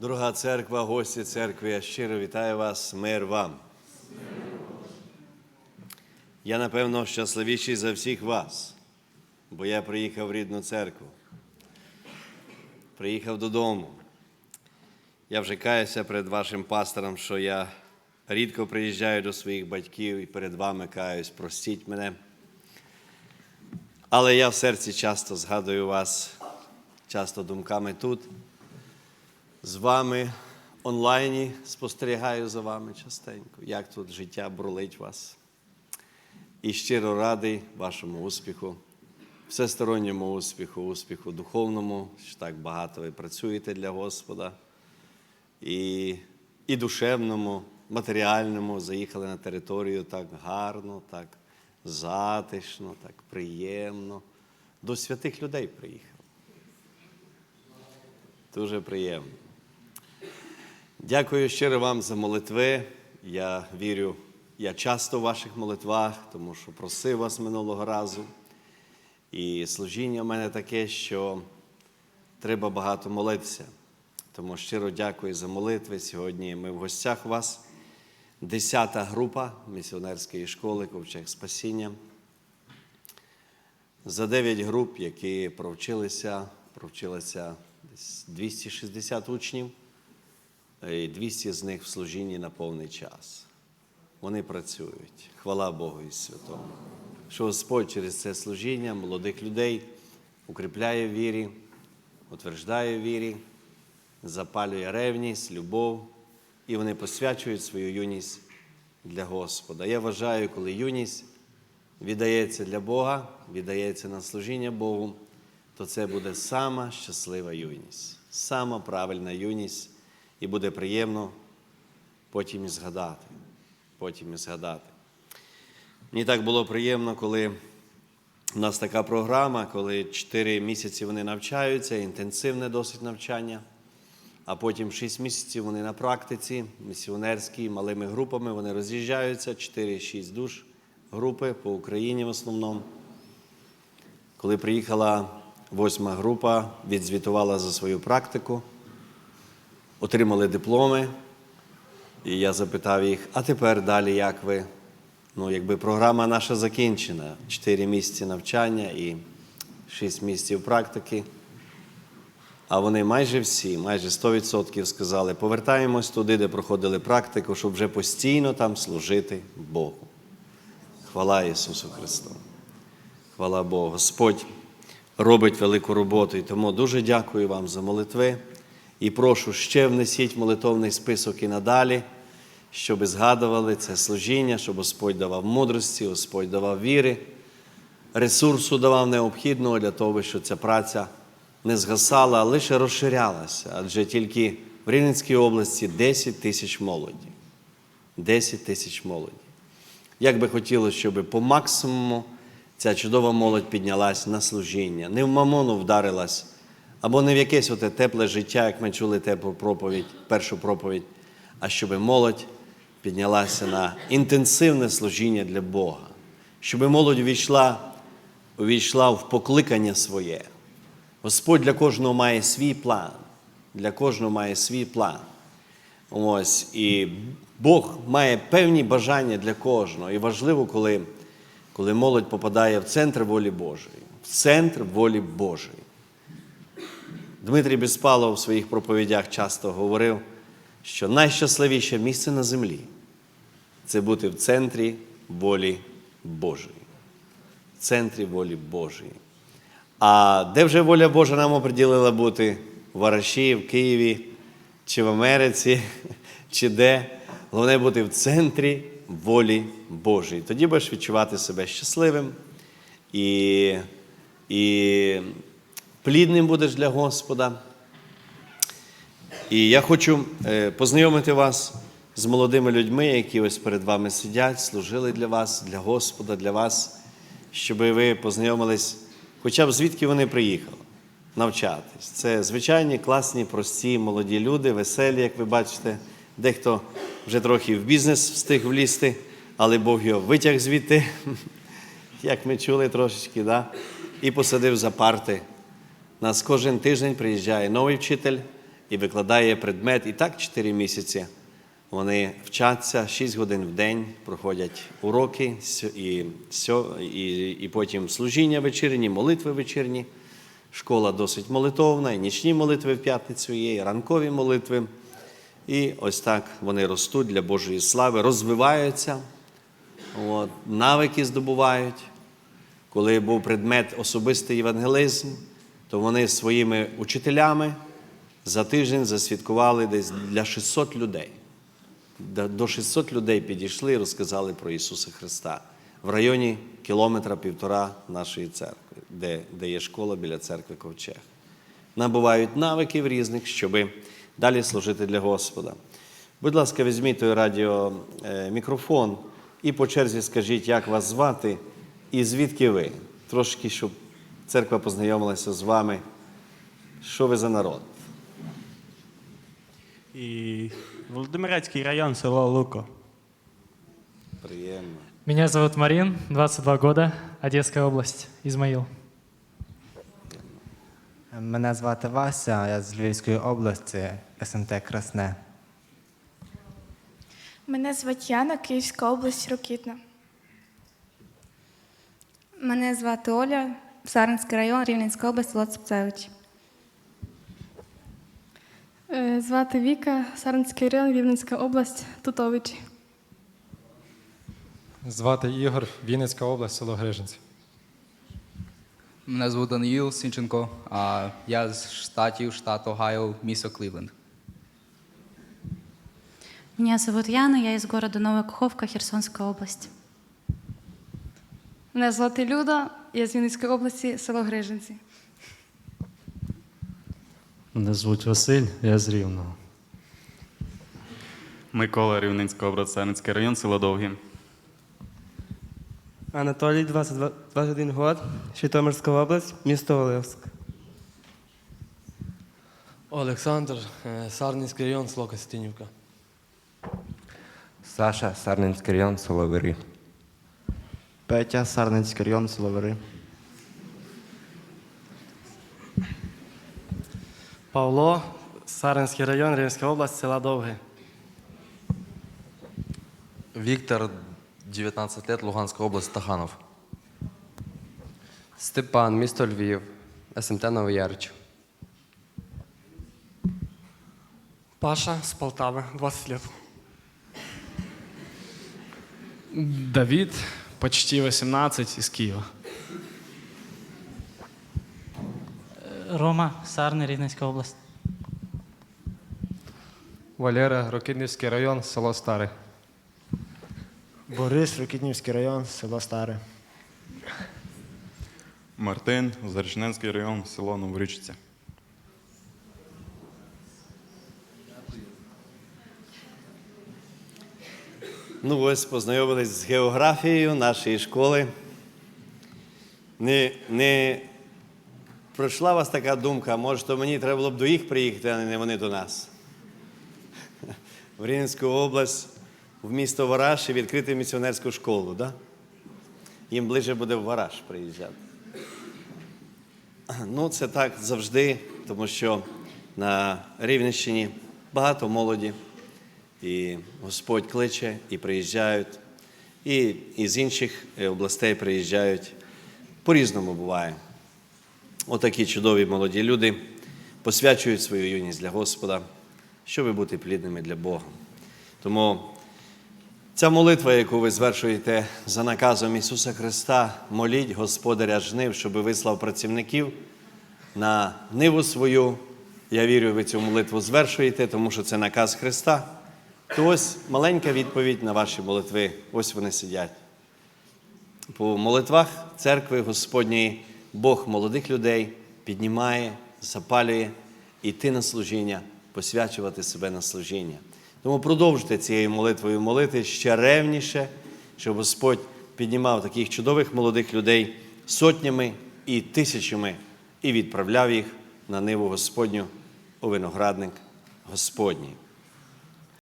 Дорога церква, гості церкви, я щиро вітаю вас, мир вам. Я, напевно, щасливіший за всіх вас, бо я приїхав в рідну церкву. Приїхав додому. Я вже каюся перед вашим пастором, що я рідко приїжджаю до своїх батьків і перед вами каюсь, простіть мене. Але я в серці часто згадую вас, часто думками тут з вами онлайні спостерігаю за вами частенько, як тут життя бролить вас. І щиро радий вашому успіху, всесторонньому успіху, успіху духовному, що так багато ви працюєте для Господа. І, і душевному, матеріальному заїхали на територію так гарно, так затишно, так приємно. До святих людей приїхав. Дуже приємно. Дякую щиро вам за молитви. Я вірю, я часто в ваших молитвах, тому що просив вас минулого разу. І служіння в мене таке, що треба багато молитися. Тому щиро дякую за молитви. Сьогодні ми в гостях у вас. Десята група місіонерської школи Ковчег Спасіння. За 9 груп, які провчилися, провчилися десь 260 учнів, і 200 з них в служінні на повний час. Вони працюють. Хвала Богу і святому. Що Господь через це служіння молодих людей укріпляє в вірі, утверждає в вірі, запалює ревність, любов, і вони посвячують свою юність для Господа. Я вважаю, коли юність віддається для Бога, віддається на служіння Богу, то це буде сама щаслива юність, сама правильна юність, і буде приємно потім і згадати. Потім і згадати. Мені так було приємно, коли у нас така програма, коли 4 місяці вони навчаються, інтенсивне досить навчання, а потім 6 місяців вони на практиці, місіонерські, малими групами, вони роз'їжджаються, 4-6 душ групи по Україні в основному. Коли приїхала восьма група, відзвітувала за свою практику, отримали дипломи. І я запитав їх, а тепер далі як ви? Ну, якби програма наша закінчена, 4 місяці навчання і 6 місяців практики. А вони майже всі, майже 100% сказали, повертаємось туди, де проходили практику, щоб вже постійно там служити Богу. Хвала Ісусу Христу. Хвала Богу. Господь робить велику роботу. І тому дуже дякую вам за молитви. І прошу ще внесіть молитовний список і надалі, щоб згадували це служіння, щоб Господь давав мудрості, Господь давав віри, ресурсу давав необхідного для того, щоб ця праця не згасала, а лише розширялася. Адже тільки в Рівненській області 10 тисяч молоді. 10 тисяч молоді. Як би хотілося, щоб по максимуму ця чудова молодь піднялась на служіння, не в мамону вдарилась, або не в якесь оте тепле життя, як ми чули теплу проповідь, першу проповідь, а щоб молодь піднялася на інтенсивне служіння для Бога, щоб молодь увійшла, увійшла в покликання своє. Господь для кожного має свій план. Для кожного має свій план. Ось, І Бог має певні бажання для кожного. І важливо, коли, коли молодь попадає в центр волі Божої, в центр волі Божої. Дмитрій Безпалов в своїх проповідях часто говорив, що найщасливіше місце на землі це бути в центрі волі Божої. В центрі волі Божої. А де вже воля Божа нам оприділила бути в Вараші, в Києві, чи в Америці, чи де. Головне бути в центрі волі Божої. Тоді будеш відчувати себе щасливим і, і плідним будеш для Господа. І я хочу е, познайомити вас з молодими людьми, які ось перед вами сидять, служили для вас, для Господа, для вас, щоб ви познайомились, хоча б звідки вони приїхали навчатись. Це звичайні, класні, прості, молоді люди, веселі, як ви бачите. Дехто вже трохи в бізнес встиг влізти, але Бог його витяг звідти, як ми чули трошечки, да? і посадив за парти. Нас кожен тиждень приїжджає новий вчитель, і викладає предмет. І так 4 місяці вони вчаться 6 годин в день, проходять уроки і, і, і потім служіння вечірні, молитви вечірні. Школа досить молитовна, і нічні молитви в п'ятницю є, і ранкові молитви. І ось так вони ростуть для Божої слави, розвиваються, от, навики здобувають. Коли був предмет особистий євангелизм, то вони своїми учителями за тиждень засвідкували десь для 600 людей. До- До 600 людей підійшли і розказали про Ісуса Христа в районі кілометра півтора нашої церкви, де, де є школа біля церкви Ковчег. Набувають навиків різних, щоб далі служити для Господа. Будь ласка, візьміть той радіо е, і по черзі скажіть, як вас звати і звідки ви. Трошки, щоб церква познайомилася з вами. Що ви за народ? І Володимирецький район, село Луко. Приємно. Меня зовут Марин, 22 года, Одесская область, Измаил. Мене звати Вася, я з Львівської області, СМТ Красне. Мене звати Яна, Київська область, Рокітна. Мене звати Оля, Сарненський район, Рівненська область, село Цепцевич. Е, Звати Віка, Сарненський район, Рівненська область, Тутовичі. Звати Ігор, Вінницька область, село Грижинці. Мене звуть Даниїл Сінченко, а я з штатів, штат Огайо, місто Кливленд. Меня зовут Яна, я из города Новая Каховка, Херсонская область. Мене звати Люда, я з Вінницької області, село Грижинці. Мене звуть Василь, я з Рівного. Микола Рівненська область, Сарненський район, село Довгі. Анатолій, 22, 21 год, Житомирська область, місто Оливськ. Олександр, е, Сарненський район, село Костянівка. Саша, Сарненський район, село Вирі. Петя, Сарненський район, Соловери. Павло, Сарненський район, Рівненська область, села Довге. Віктор, 19 лет, Луганська область, Таханов. Степан, місто Львів, СМТ Новоярич. Паша з Полтави, 20 лет. Давид, почти 18, из Киева. Рома, Сарни, Рівненська область. Валера, Рокітнівський район, село Старе. Борис, Рокітнівський район, село Старе. Мартин, Зарічненський район, село Новорічиця. Ну, ось познайомились з географією нашої школи. Не, не пройшла вас така думка, може, то мені треба було б до їх приїхати, а не вони до нас. В Рівненську область, в місто Вараш і відкрити місіонерську школу, да? Їм ближче буде в Вараш приїжджати. Ну, це так завжди, тому що на Рівненщині багато молоді. І Господь кличе, і приїжджають, і, з інших е, областей приїжджають. По-різному буває. Отакі чудові молоді люди посвячують свою юність для Господа, щоб бути плідними для Бога. Тому ця молитва, яку ви звершуєте за наказом Ісуса Христа, моліть Господаря жнив, щоб вислав працівників на ниву свою. Я вірю, ви цю молитву звершуєте, тому що це наказ Христа. То ось маленька відповідь на ваші молитви. Ось вони сидять. По молитвах церкви Господньої Бог молодих людей піднімає, запалює йти на служіння, посвячувати себе на служіння. Тому продовжуйте цією молитвою молити ще ревніше, щоб Господь піднімав таких чудових молодих людей сотнями і тисячами і відправляв їх на ниву Господню у виноградник Господній.